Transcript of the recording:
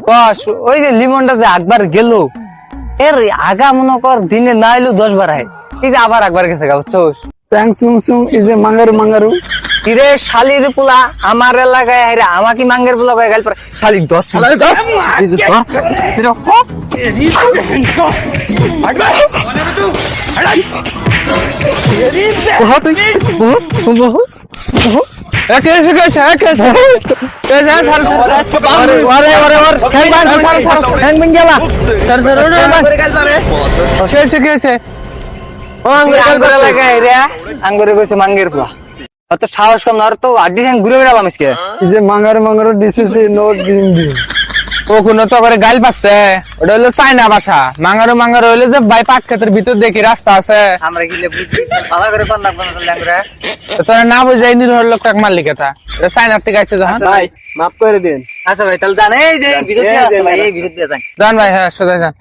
বস ওই যে লিমনটা যে একবার গেল এর আগা মনে কর দিনে না এলো দশ বার হয় এই যে আবার একবার গেছে গা বুঝছোস চ্যাং চুং চুং এই যে মাঙ্গারু মাঙ্গারু। কিরে শালির পোলা আমার এলাকায় হাইরে আমাকে মাঙ্গের পোলা কয়ে গেল পরে শালিক দশ এই যে ধর, চিরো, হপ। বহ তুই। আঙ্গুর গেছে মাঙ্গের পা অত সাহস কম না তো আড্ডি ঘুরে বেড়ালাম যে মাঙ্গারু মাঙ্গারু ডিসিসি নোট দিন ডিম কোনো তো করে গাল পাচ্ছে ওটা হলো চাইনা বাসা মাঙ্গারো মাঙ্গারো হইল যে ভাই পাট ক্ষেতের ভিতর দেখি রাস্তা আছে? আমরা গিলে বুঝছি ভালো করে কোন লাগবে না তাহলে তোরা না বুঝাই নির্ভর লোক এক মালিক কথা এটা চাইনার থেকে আসছে যখন। ভাই মাফ করে দিন। আচ্ছা ভাই তাহলে জান এই যে ভিতর দিয়ে আসতে ভাই এই ভিতর দিয়ে যান। জান ভাই হ্যাঁ সোজা যান।